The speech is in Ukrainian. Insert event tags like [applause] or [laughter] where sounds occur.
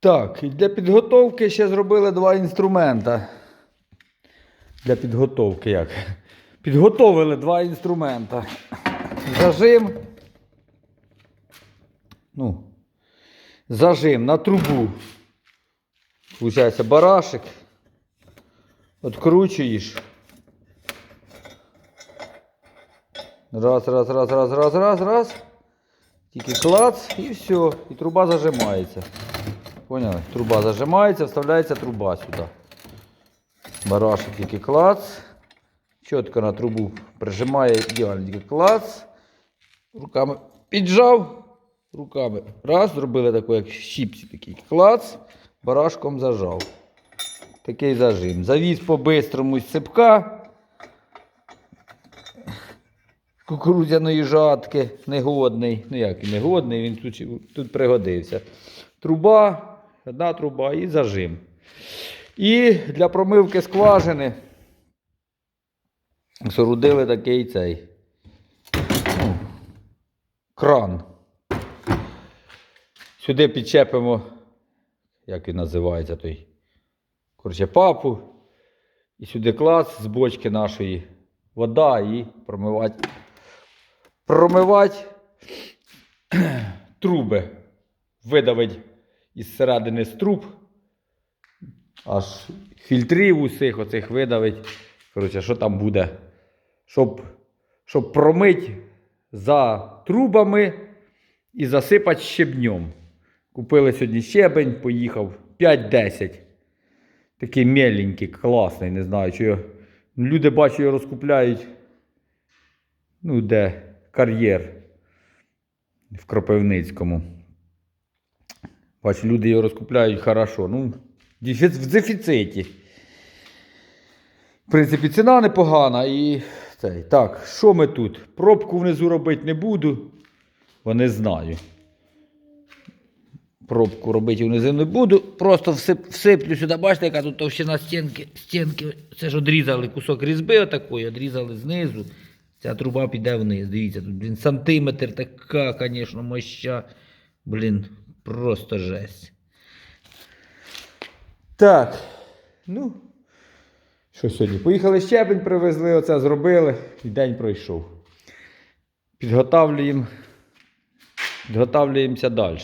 Так, і для підготовки ще зробили два інструмента. Для підготовки як? Підготовили два інструмента. Зажим. Ну, зажим на трубу. Получається барашек. Откручуєш. Раз, раз, раз, раз, раз, раз, раз. Тільки клац і все. І труба зажимається. Поняли? Труба зажимається, вставляється труба сюди. Барашек тільки клац. Чітко на трубу прижимає ідеально тільки клац. Руками піджав. Руками. Раз, зробили таку, як щіпці такий клац. Барашком зажав. Такий зажим. Завіз по-бистрому з цепка. Кукурудзяної жатки, негодний. Ну як і негодний, він тут, тут пригодився. Труба, одна труба і зажим. І для промивки скважини соорудили такий цей ну, кран. Сюди підчепимо, як він називається той, коротше, папу. І сюди клас з бочки нашої вода і промивати. Промивати [clears throat] труби. Видавить із середини з труб. Аж фільтрів усіх оцих видавить. Коротше, що там буде? Щоб, щоб промить за трубами і засипати щебнем. Купили сьогодні щебень, поїхав 5-10. Такий меленький, класний, не знаю, чи його. Ну, Люди бачу, його розкупляють. Ну, де кар'єр в Кропивницькому. Бачу, люди його розкупляють хорошо. Ну, в дефіциті. В принципі, ціна непогана і цей. Так, що ми тут? Пробку внизу робити не буду, бо не знаю. Пробку робити внизу не буду. Просто всип, всиплю сюди. Бачите, яка тут товщина стінки. стінки. Це ж одрізали кусок різьби отакої, одрізали знизу. Ця труба піде вниз. Дивіться, тут, блін, сантиметр така, звісно, моща. Блін, просто жесть. Так. Ну. Що сьогодні? Поїхали щебень, привезли, оце зробили, і день пройшов. Підготавлюємо. Підготавлюємося далі.